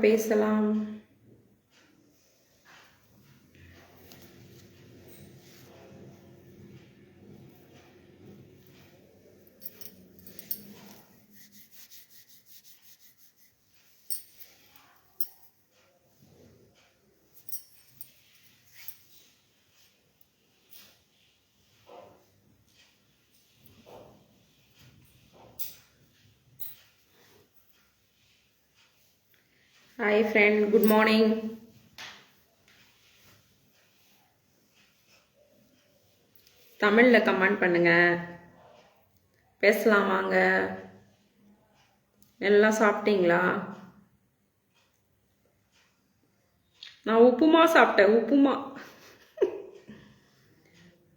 பேசலாம். Hi friend good morning தமிழில் comment பண்ணுங்க. பேசலாம் வாங்க. எல்லாம் சாப்பிட்டீங்களா? நான் உப்புமா சாப்பிட்டேன். உப்புமா.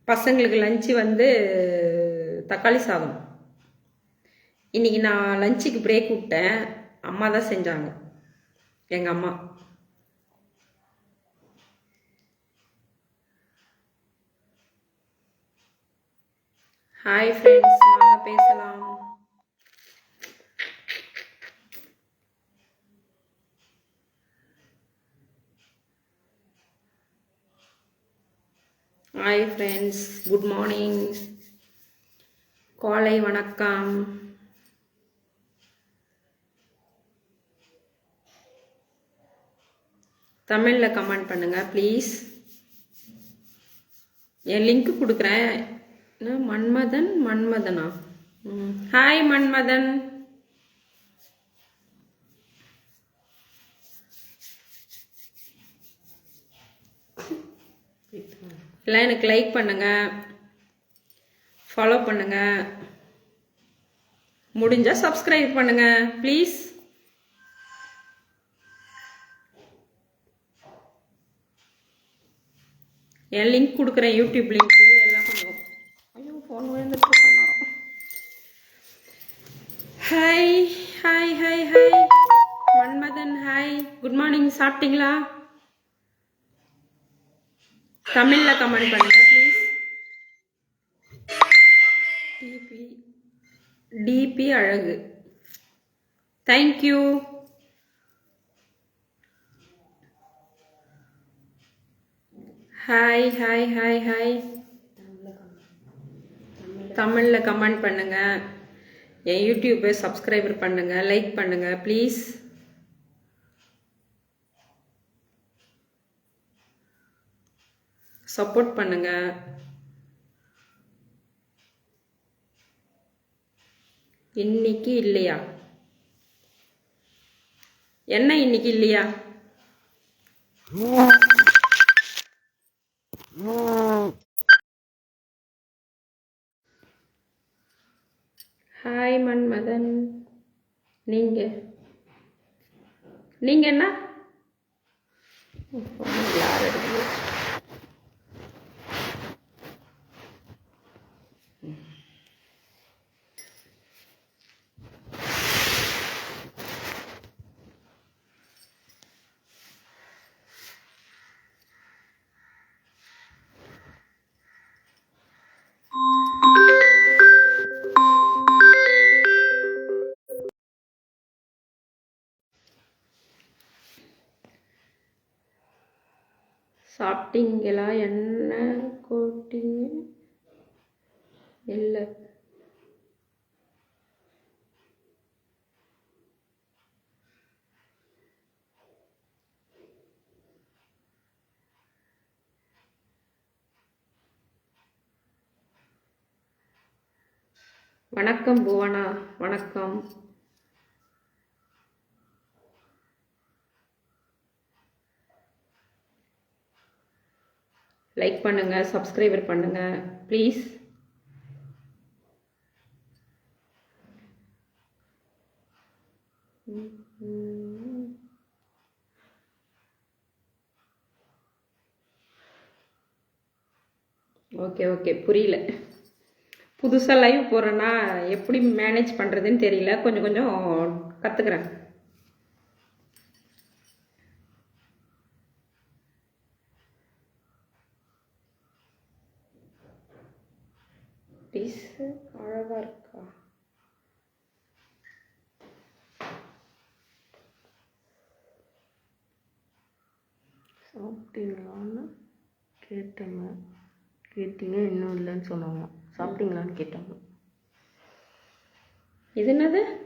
பசங்களுக்கு லஞ்சு வந்து தக்காளி சாதம். இன்னைக்கு நான் லஞ்சுக்கு பிரேக் விட்டேன். அம்மா தான் செஞ்சாங்க. எங்க அம்மா. ஹாய் ஃப்ரெண்ட்ஸ் வாங்க பேசலாம். ஹாய் ஃப்ரெண்ட்ஸ் குட் மார்னிங் காலை வணக்கம். தமிழில் கமெண்ட் பண்ணுங்கள் ப்ளீஸ் என் லிங்க் கொடுக்குறேன். என்ன மன்மதன் மன்மதனா? ம். ஹாய் மன்மதன். எல்லாம் எனக்கு லைக் பண்ணுங்க. ஃபாலோ பண்ணுங்க. முடிஞ்சால் சப்ஸ்கிரைப் பண்ணுங்க ப்ளீஸ் என் லிங்க் கொடுக்குறேன் யூடியூப் லிங்க் எல்லாம் கொஞ்சம் ஐயோ ஃபோன் விழுந்துட்டு hi hi hi hi Manmadhan hi good morning சாப்பிட்டீங்களா? தமிழில் கமெண்ட் பண்ணுங்க ப்ளீஸ் டிபி டிபி அழகு. Thank you hi hi hi hi தமிழில் கமெண்ட் பண்ணுங்கள் என் யூடியூப்பை சப்ஸ்கிரைபர் பண்ணுங்கள் லைக் பண்ணுங்கள் ப்ளீஸ் சப்போர்ட் பண்ணுங்கள் இன்னைக்கு இல்லையா? என்ன இன்னைக்கு இல்லையா? ஹாய் மன்மதன். நீங்க? நீங்க என்ன? யார் எடுக்கிறீங்க சாப்பிட்டீங்களா? என்ன கோட்டிங்க இல்லை. வணக்கம் புவனா. வணக்கம். லைக் பண்ணுங்க சப்ஸ்கிரைபர் பண்ணுங்க ப்ளீஸ் ஓகே ஓகே புரியல. புதுசாக லைவ் போகிறேன்னா எப்படி மேனேஜ் பண்ணுறதுன்னு தெரியல. கொஞ்சம் கொஞ்சம் கற்றுக்குறேன் அழகாக இருக்கா? சாப்பிட்டீங்களான்னு கேட்டேங்க. கேட்டீங்க இன்னும் இல்லைன்னு சொன்னாங்க. சாப்பிட்டீங்களான்னு கேட்டாங்க. இது என்னது?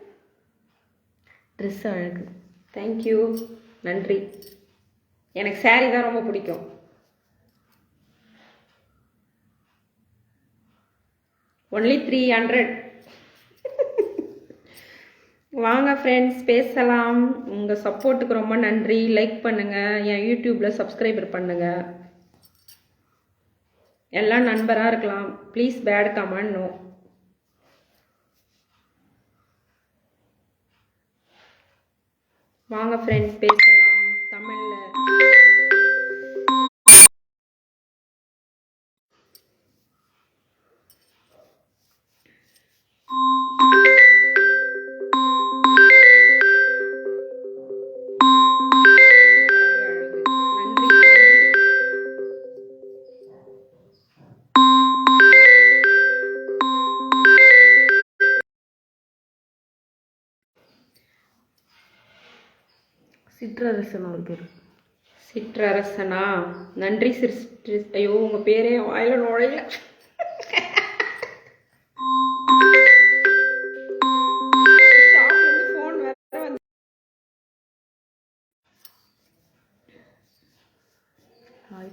ட்ரெஸ் அழகு. தேங்க்யூ நன்றி. எனக்கு saree தான் ரொம்ப பிடிக்கும். ஒன்லி த்ரீ ஹண்ட்ரட் வாங்க ஃப்ரெண்ட்ஸ் பேசலாம். உங்கள் சப்போர்ட்டுக்கு ரொம்ப நன்றி. லைக் பண்ணுங்கள் என் யூடியூப்பில் சப்ஸ்கிரைபர் பண்ணுங்கள் எல்லாம் நண்பராக இருக்கலாம். ப்ளீஸ் பேட் கமெண்ட் நோ வாங்க ஃப்ரெண்ட்ஸ் பேசலாம். தமிழில் சிற்றரசன் ஒரு பேர். சிற்றரசனா? நன்றி சிற் ஐயோ உங்க பேரே வாயில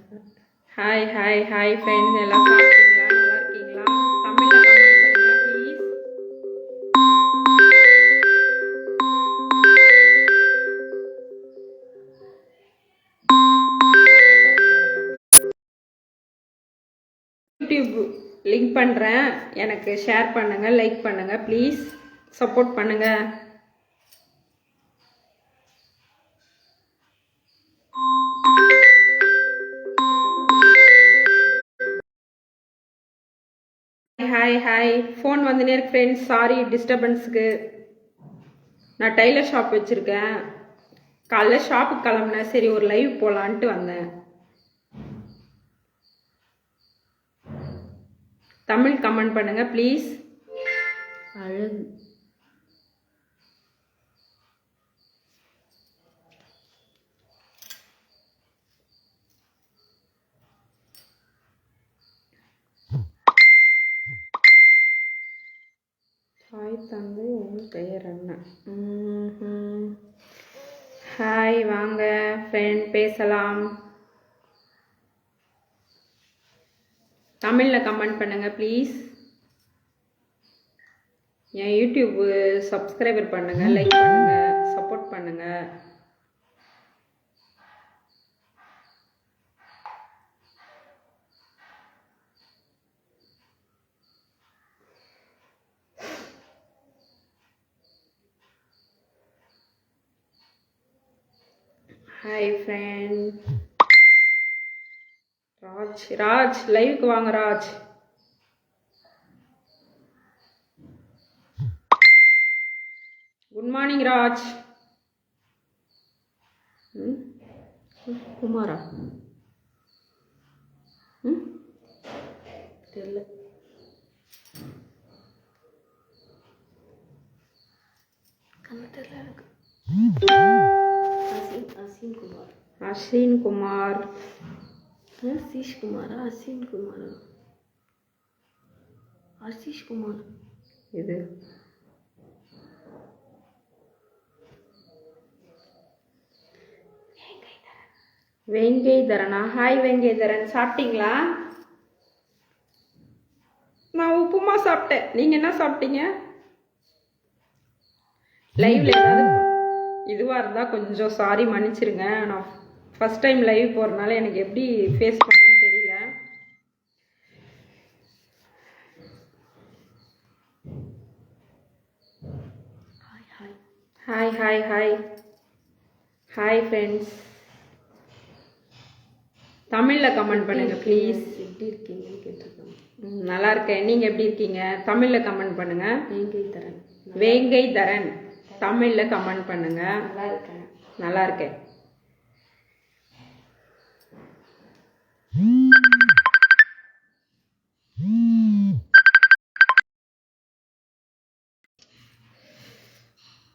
sir hi hi hi friends எல்லாம் லிங்க் பண்ணுறேன் எனக்கு ஷேர் பண்ணுங்கள் லைக் பண்ணுங்கள் ப்ளீஸ் சப்போர்ட் பண்ணுங்கள் ஹாய் ஹாய் ஃபோன் வந்துனே இருக்கு ஃப்ரெண்ட்ஸ் சாரி டிஸ்டர்பன்ஸுக்கு நான் டைலர் ஷாப் வச்சுருக்கேன். காலைல ஷாப்புக்கு கிளம்புனேன். சரி ஒரு லைவ் போகலான்ட்டு வந்தேன். தமிழ் கமெண்ட் பண்ணுங்க ப்ளீஸ் அழகு. ஹாய் தந்தை உன் பெயர் என்ன. ஹாய் வாங்க ஃப்ரெண்ட் பேசலாம். தமிழில் கமெண்ட் பண்ணுங்க ப்ளீஸ் என் யூடியூப் சப்ஸ்கிரைபர் பண்ணுங்க லைக் பண்ணுங்கள் சப்போர்ட் பண்ணுங்க. ஹாய் ஃப்ரெண்ட் ராஜ் ராஜ் லைவுக்கு வாங்க ராஜ். Good morning Raj? குமாரா? தெரியல. அசீன் குமார். அஸ்வின் குமார். சீஷ் குமாரா அசீன் குமாரா ஆசீஷ் குமார் இது வெங்கேதரனா ஹாய் வெங்கேதரன் சாப்பிட்டீங்களா? நான் உப்புமா சாப்பிட்டேன். நீங்க என்ன சாப்பிட்டீங்க? லைவ்ல ஏதாவது இதுவா இருந்தா கொஞ்சம் சாரி மன்னிச்சிருங்க. நான் ஃபர்ஸ்ட் டைம் லைவ் போறதுனால எனக்கு எப்படி ஃபேஸ் பண்ணணும்னு தெரியல. Hi hi hi hi hi hi friends தமிழில் கமெண்ட் பண்ணுங்கள் ப்ளீஸ் எப்படி இருக்கீங்கன்னு கேட்டிருக்காங்க நல்லா இருக்கேன். நீங்கள் எப்படி இருக்கீங்க? தமிழில் கமெண்ட் பண்ணுங்கள் வேங்கை தரேன். வேங்கை தரன். தமிழில் கமெண்ட் பண்ணுங்கள் நல்லா இருக்கேன். நல்லா இருக்கேன்.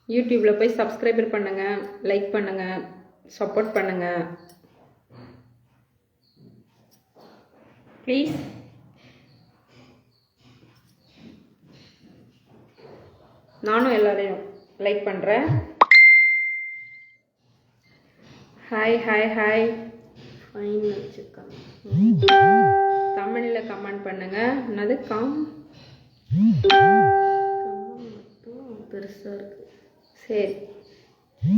யூடியூப்பில் போய் சப்ஸ்கிரைபர் பண்ணுங்க லைக் பண்ணுங்க சப்போர்ட் பண்ணுங்க. ப்ளீஸ் நானும் எல்லாரையும் லைக் பண்ணுறேன் ஹாய் ஹாய் ஹாய் ஃபைன் வச்சுருக்காங்க. தமிழில் கமெண்ட் பண்ணுங்க. என்னது? காம். கம்மம் பெருசாக இருக்குது சரி.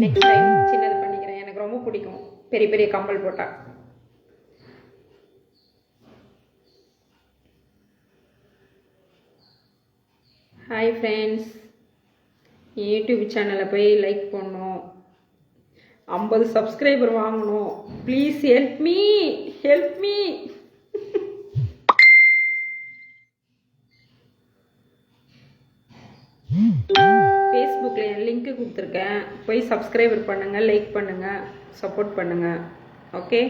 நெக்ஸ்ட் டைம் சின்னது பண்ணிக்கிறேன். எனக்கு ரொம்ப பிடிக்கும். பெரிய பெரிய கம்பல் போட்டா. ஹாய் ஃப்ரெண்ட்ஸ் யூடியூப் சேனலை போய் லைக் பண்ணணும் ஐம்பது சப்ஸ்கிரைபர் வாங்கணும். Please help me help me ஃபேஸ்புக்கில் என் லிங்க்கு கொடுத்துருக்கேன். போய் சப்ஸ்கிரைபர் பண்ணுங்கள் லைக் பண்ணுங்கள் சப்போர்ட் பண்ணுங்கள் ஓகே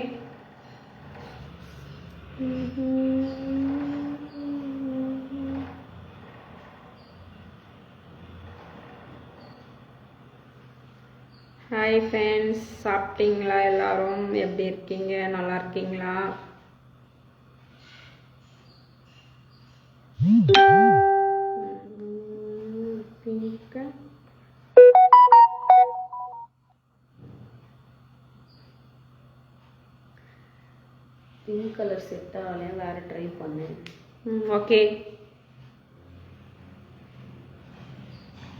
mm-hmm. ஹாய் ஃப்ரெண்ட்ஸ் சாப்பிட்டீங்களா எல்லாரும்? எப்படி இருக்கீங்க? நல்லா இருக்கீங்களா? பிங்க் கலர் செட் ஆகலையா? வேறு ட்ரை பண்ணேன். ம் ஓகே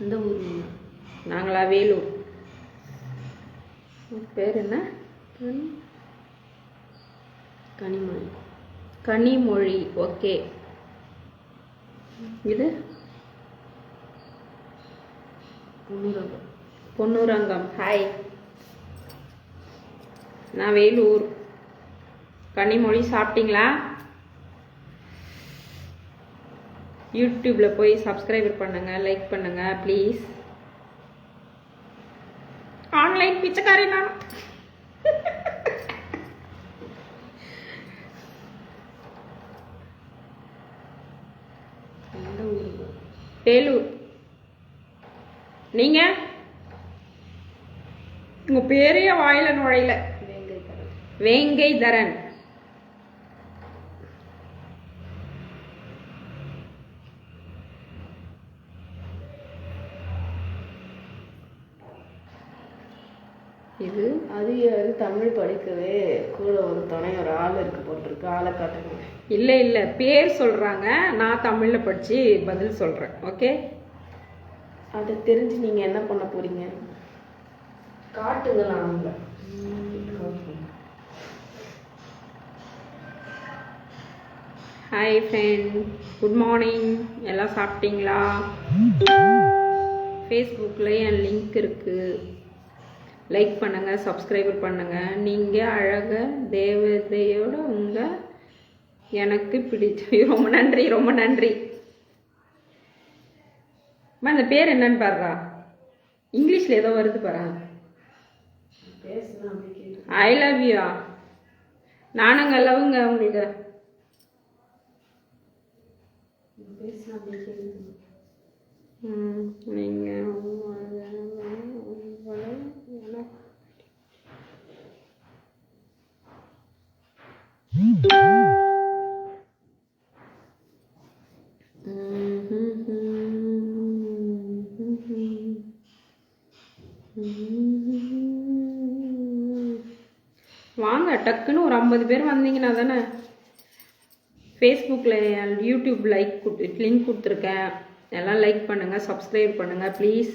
இந்த ஊர் நீங்க? நாங்களா வேலூர். பேர் என்ன? கனிமொழி. கனிமொழி ஓகே இது? பொன்னுரகம் பொன்னுரங்கம் ஹாய் நான் வேலூர். கனிமொழி சாப்பிட்டீங்களா? யூடியூப்பில் போய் சப்ஸ்கிரைபர் பண்ணுங்கள் லைக் பண்ணுங்கள் ப்ளீஸ் ஆன்லைன் பிச்சைக்காரி நான். வேலூர் நீங்க? உங்க பேரைய வாயில நுழையல. வேங்கை தரேன். அது யாரு தமிழ் படிக்கவே கூட ஒரு துணை ஒரு ஆள் இருக்கு போட்டிருக்கு ஆளை காட்டுங்க. இல்ல இல்ல. பேர் சொல்றாங்க. நான் தமிழ்ல படிச்சு பதில் சொல்றேன். ஓகே? அதை தெரிஞ்சு நீங்க என்ன பண்ண போறீங்க? காட்டுங்களா அவங்க ஹாய் ஃப்ரெண்ட் குட் மார்னிங் எல்லாம் சாப்பிட்டீங்களா? ஃபேஸ்புக்கில் என் லிங்க் இருக்குது லைக் பண்ணுங்கள் சப்ஸ்கிரைபர் பண்ணுங்கள் நீங்கள் அழக தேவதையோட உங்கள் எனக்கு பிடிச்ச ரொம்ப நன்றி ரொம்ப நன்றி. அம்மா இந்த பேர் என்னன்னு பாருடா. இங்கிலீஷில் ஏதோ வருது பாரு. ஐ லவ் யூ நானுங்க லவ்ங்க உங்களுக்கு. பேசுனா டக்குன்னு ஒரு ஐம்பது பேர் வந்தீங்கன்னா தானே? ஃபேஸ்புக்கில் யூடியூப் லைக் கொடுத்து லிங்க் கொடுத்துருக்கேன். எல்லாம் லைக் பண்ணுங்கள் சப்ஸ்கிரைப் பண்ணுங்கள் ப்ளீஸ்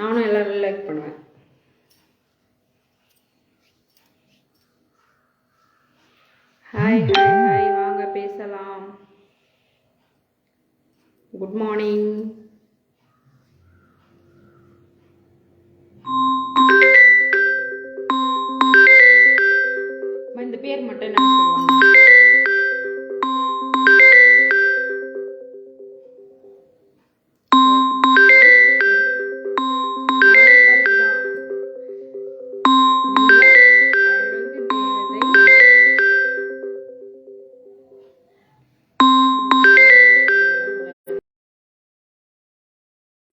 நானும் எல்லோரும் லைக் பண்ணுவேன். ஹாய் ஹாய் ஹாய் வாங்க பேசலாம். குட் மார்னிங் பேர் மட்டும் நான் சொல்லுவாங்க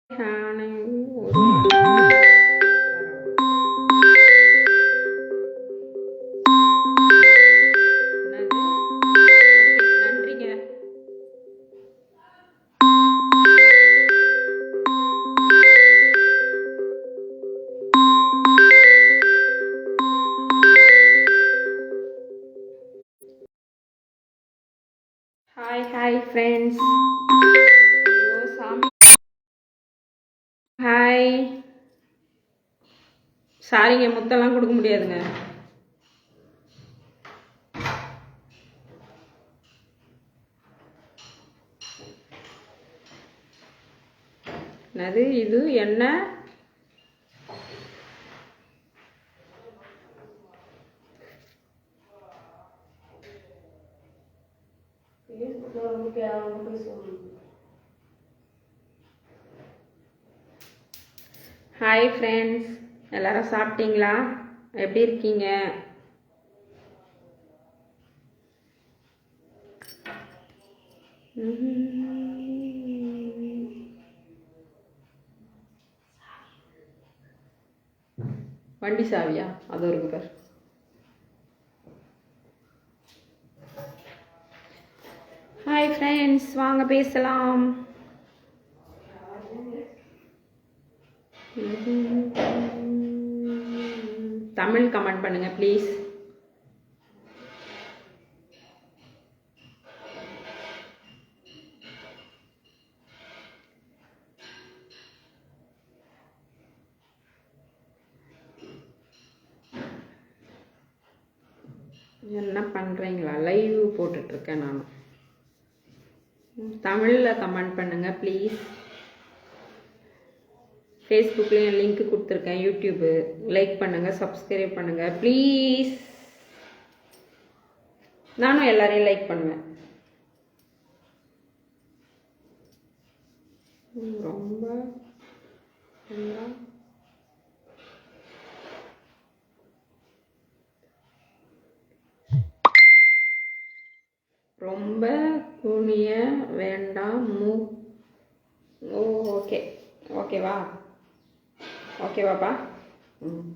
Honey. சாரிங்க முத்தெல்லாம் கொடுக்க முடியாதுங்க. என்னது இது? என்ன? ஹாய் ஃப்ரெண்ட்ஸ் எல்லாரும் சாப்பிட்டீங்களா? எப்படி இருக்கீங்க? வண்டி சாவியா? அது ஒரு பார். ஹாய் ஃப்ரெண்ட்ஸ் வாங்க பேசலாம். தமிழ் கமெண்ட் பண்ணுங்க ப்ளீஸ் என்ன பண்ணுறீங்களா லைவ் போட்டுட்ருக்கேன் நான். தமிழில் கமெண்ட் பண்ணுங்க ப்ளீஸ் ஃபேஸ்புக்லேயும் லிங்க் கொடுத்துருக்கேன் யூடியூப்பு லைக் பண்ணுங்கள் சப்ஸ்கிரைப் பண்ணுங்கள் ப்ளீஸ் நானும் எல்லாரையும் லைக் பண்ணுவேன். ரொம்ப ரொம்ப குனிய வேண்டாம் மூ ஓ ஓகே ஓகேவா ஓகேவாப்பா. ம்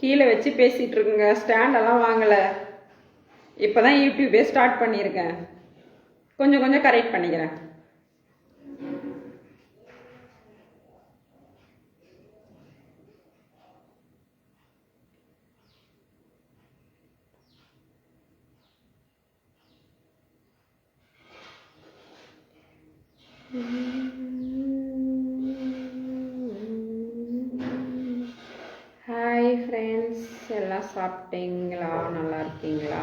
கீழே வச்சு பேசிகிட்டு இருக்குங்க. ஸ்டாண்டெல்லாம் வாங்கலை. இப்போ தான் யூடியூபே ஸ்டார்ட் பண்ணியிருக்கேன். கொஞ்சம் கொஞ்சம் கரெக்ட் பண்ணிக்கிறேன் ஹாய் ஃப்ரெண்ட்ஸ் எல்லாம் சாப்பிட்டீங்களா? நல்லா இருக்கீங்களா?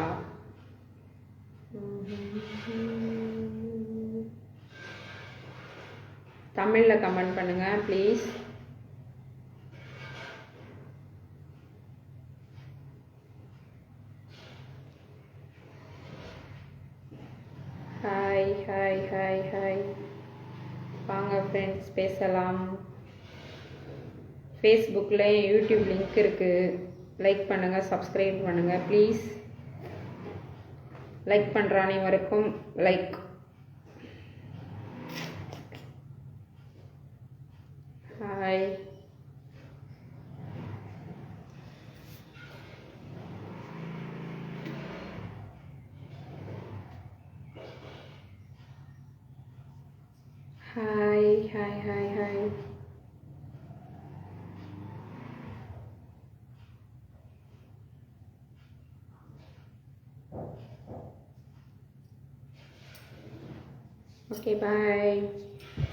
தமிழில் கமெண்ட் பண்ணுங்க please. Hi hi hi hi. வாங்க ஃப்ரெண்ட்ஸ் பேசலாம். ஃபேஸ்புக்கில் யூடியூப் லிங்க் இருக்குது லைக் பண்ணுங்கள் சப்ஸ்கிரைப் பண்ணுங்கள் ப்ளீஸ் லைக் பண்ணுற அனைவருக்கும் லைக் ஹாய் ஹாய் bye.